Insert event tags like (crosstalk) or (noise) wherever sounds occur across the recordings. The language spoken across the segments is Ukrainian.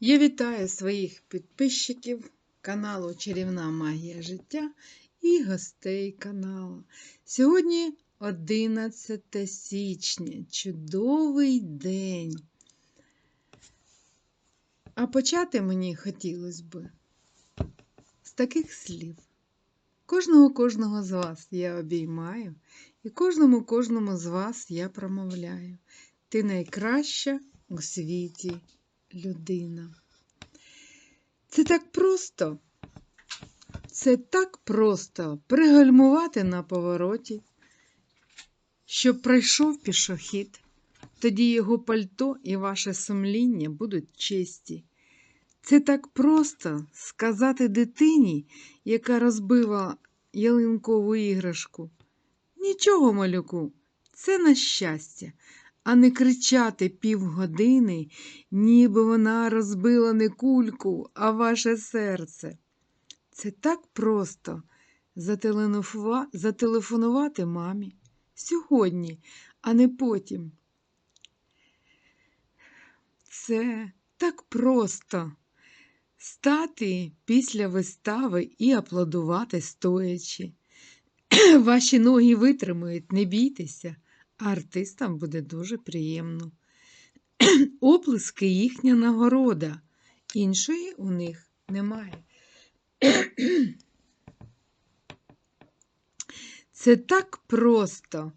Я вітаю своїх підписчиків каналу Чарівна Магія життя і гостей каналу. Сьогодні 11 січня, чудовий день. А почати мені хотілося б з таких слів. Кожного кожного з вас я обіймаю, і кожному кожному з вас я промовляю. Ти найкраща у світі людина. Це так просто. Це так просто пригальмувати на повороті, щоб пройшов пішохід, тоді його пальто і ваше сумління будуть чисті. Це так просто сказати дитині, яка розбила ялинкову іграшку. Нічого, малюку, це на щастя, а не кричати півгодини, ніби вона розбила не кульку, а ваше серце. Це так просто зателефонувати мамі сьогодні, а не потім. Це так просто стати після вистави і аплодувати стоячи. (clears throat) Ваші ноги витримують, не бійтеся, артистам буде дуже приємно. (clears throat) Оплески їхня нагорода, іншої у них немає. (clears throat) Це так просто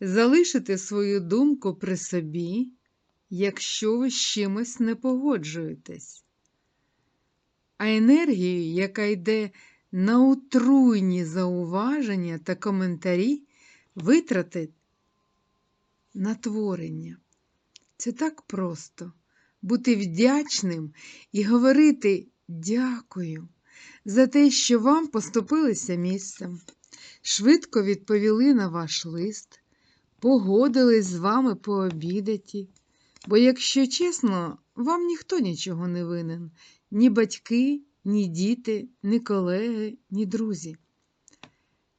залишити свою думку при собі, якщо ви з чимось не погоджуєтесь. А енергію, яка йде на отруйні зауваження та коментарі, витратить на творення. Це так просто бути вдячним і говорити дякую за те, що вам поступилися місцем, швидко відповіли на ваш лист, погодились з вами пообідати. Бо, якщо чесно, вам ніхто нічого не винен, ні батьки, ні діти, ні колеги, ні друзі.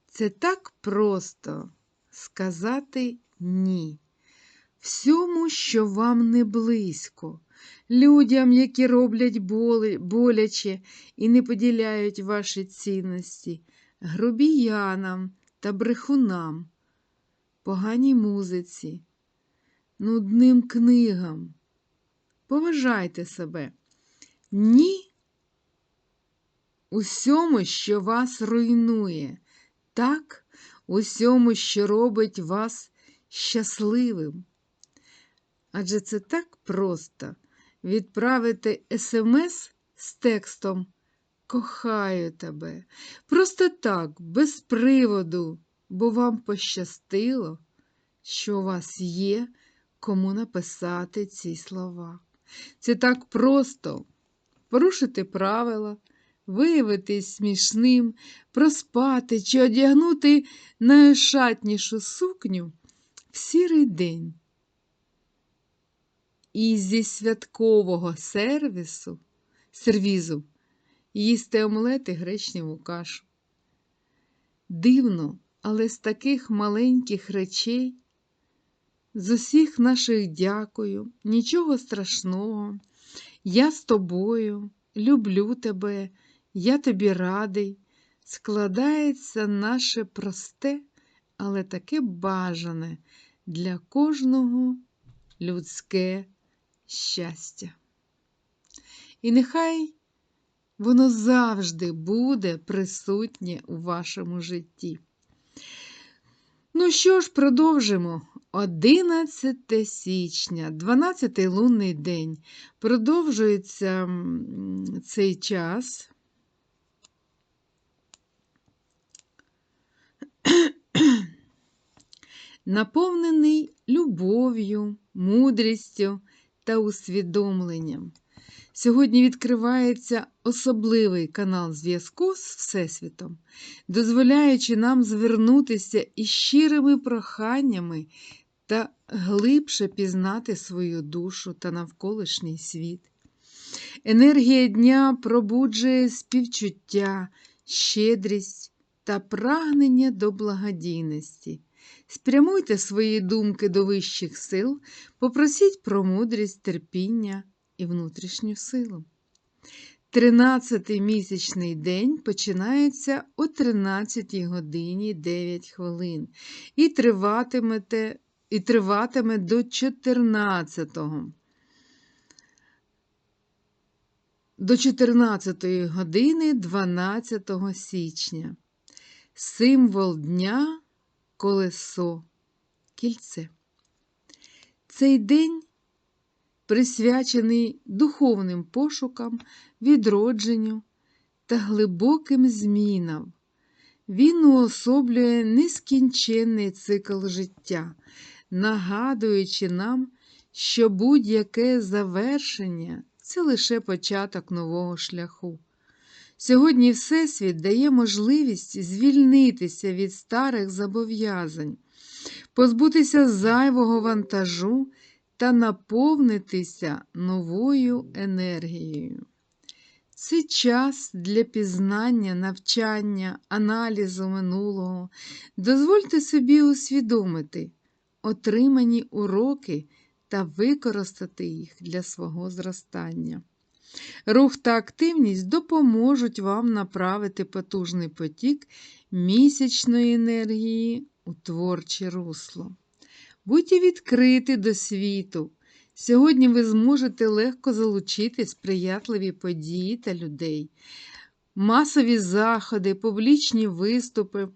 Це так просто сказати ні. Всьому, що вам не близько, людям, які роблять боляче і не поділяють ваші цінності, грубіянам та брехунам, поганій музиці, нудним книгам. Поважайте себе. Ні усьому, що вас руйнує, так, усьому, що робить вас щасливим. Адже це так просто відправити смс з текстом Кохаю тебе. Просто так, без приводу, бо вам пощастило, що у вас є кому написати ці слова. Це так просто порушити правила, виявитись смішним, проспати чи одягнути найошатнішу сукню в сірий день. І зі святкового сервісу, сервізу їсти омлет і гречневу кашу. Дивно, але з таких маленьких речей, з усіх наших дякую, нічого страшного, я з тобою, люблю тебе, я тобі радий, складається наше просте, але таке бажане для кожного людське щастя. І нехай воно завжди буде присутнє у вашому житті. Ну що ж, продовжимо. 11 січня, 12 лунний день. Продовжується цей час. Наповнений любов'ю, мудрістю та усвідомленням. Сьогодні відкривається особливий канал зв'язку з Всесвітом, дозволяючи нам звернутися із щирими проханнями та глибше пізнати свою душу та навколишній світ. Енергія дня пробуджує співчуття, щедрість та прагнення до благодійності. Спрямуйте свої думки до вищих сил, попросіть про мудрість, терпіння і внутрішню силу. Тринадцятий місячний день починається о 13 годині 9 хвилин і триватиме, і триватиме до 14-го. До 14 години 12 січня. Символ дня колесо, кільце. Цей день присвячений духовним пошукам, відродженню та глибоким змінам. Він уособлює нескінченний цикл життя, нагадуючи нам, що будь-яке завершення це лише початок нового шляху. Сьогодні Всесвіт дає можливість звільнитися від старих зобов'язань, позбутися зайвого вантажу та наповнитися новою енергією. Це час для пізнання, навчання, аналізу минулого. Дозвольте собі усвідомити отримані уроки та використати їх для свого зростання. Рух та активність допоможуть вам направити потужний потік місячної енергії у творче русло. Будьте відкриті до світу. Сьогодні ви зможете легко залучити сприятливі події та людей, масові заходи, публічні виступи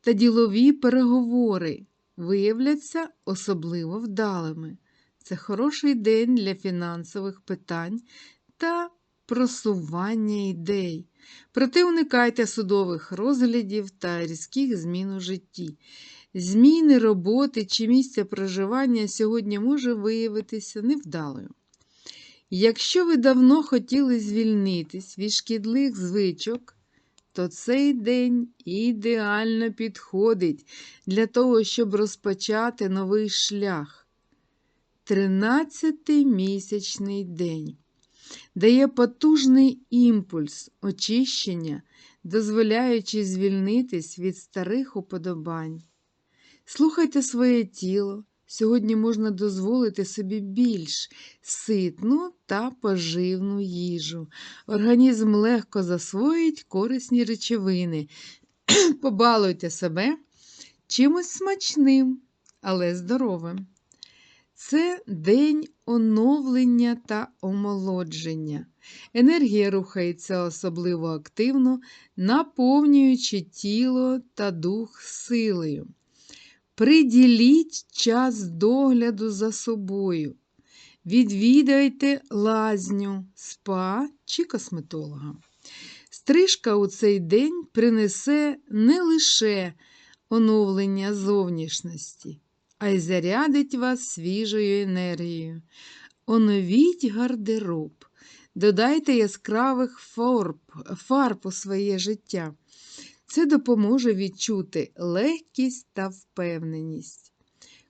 та ділові переговори виявляться особливо вдалими. Це хороший день для фінансових питань та просування ідей. Проте уникайте судових розглядів та різких змін у житті. Зміни роботи чи місця проживання сьогодні може виявитися невдалою. Якщо ви давно хотіли звільнитись від шкідливих звичок, то цей день ідеально підходить для того, щоб розпочати новий шлях. Тринадцятий місячний день дає потужний імпульс очищення, дозволяючи звільнитись від старих уподобань. Слухайте своє тіло. Сьогодні можна дозволити собі більш ситну та поживну їжу. Організм легко засвоїть корисні речовини. (clears throat) Побалуйте себе чимось смачним, але здоровим. Це день оновлення та омолодження. Енергія рухається особливо активно, наповнюючи тіло та дух силою. Приділіть час догляду за собою. Відвідайте лазню, спа чи косметолога. Стрижка у цей день принесе не лише оновлення зовнішності, а й зарядить вас свіжою енергією. Оновіть гардероб, додайте яскравих фарб, фарб у своє життя. Це допоможе відчути легкість та впевненість.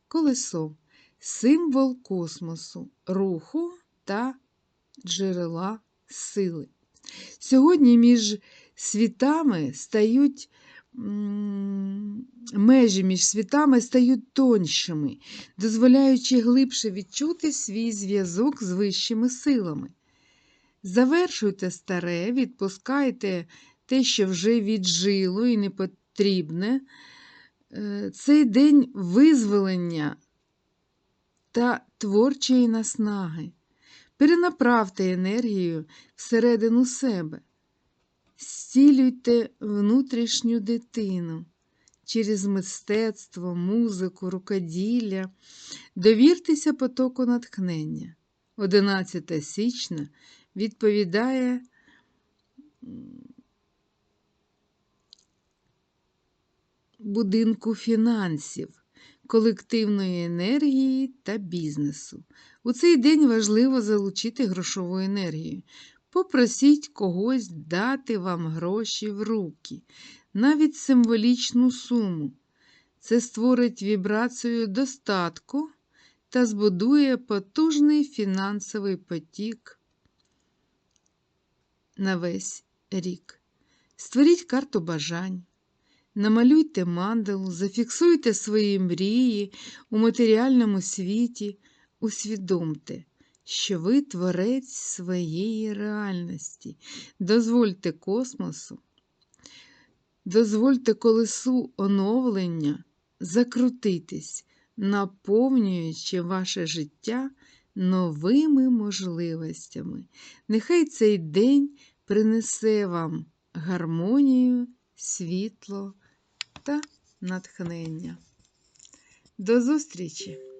Колесо символ космосу, руху та джерела сили. Сьогодні між світами стають межі між світами стають тоншими, дозволяючи глибше відчути свій зв'язок з вищими силами. Завершуйте старе, відпускайте те, що вже віджило і не потрібне, е, цей день визволення та творчої наснаги. Перенаправте енергію всередину себе, зцілюйте внутрішню дитину через мистецтво, музику, рукоділля, довіртеся потоку натхнення. 11 січня відповідає будинку фінансів, колективної енергії та бізнесу. У цей день важливо залучити грошову енергію. Попросіть когось дати вам гроші в руки, навіть символічну суму. Це створить вібрацію достатку та збудує потужний фінансовий потік на весь рік. Створіть карту бажань. Намалюйте мандалу, зафіксуйте свої мрії у матеріальному світі, усвідомте, що ви творець своєї реальності. Дозвольте космосу, дозвольте колесу оновлення закрутитись, наповнюючи ваше життя новими можливостями. Нехай цей день принесе вам гармонію, світло та натхнення. До зустрічі!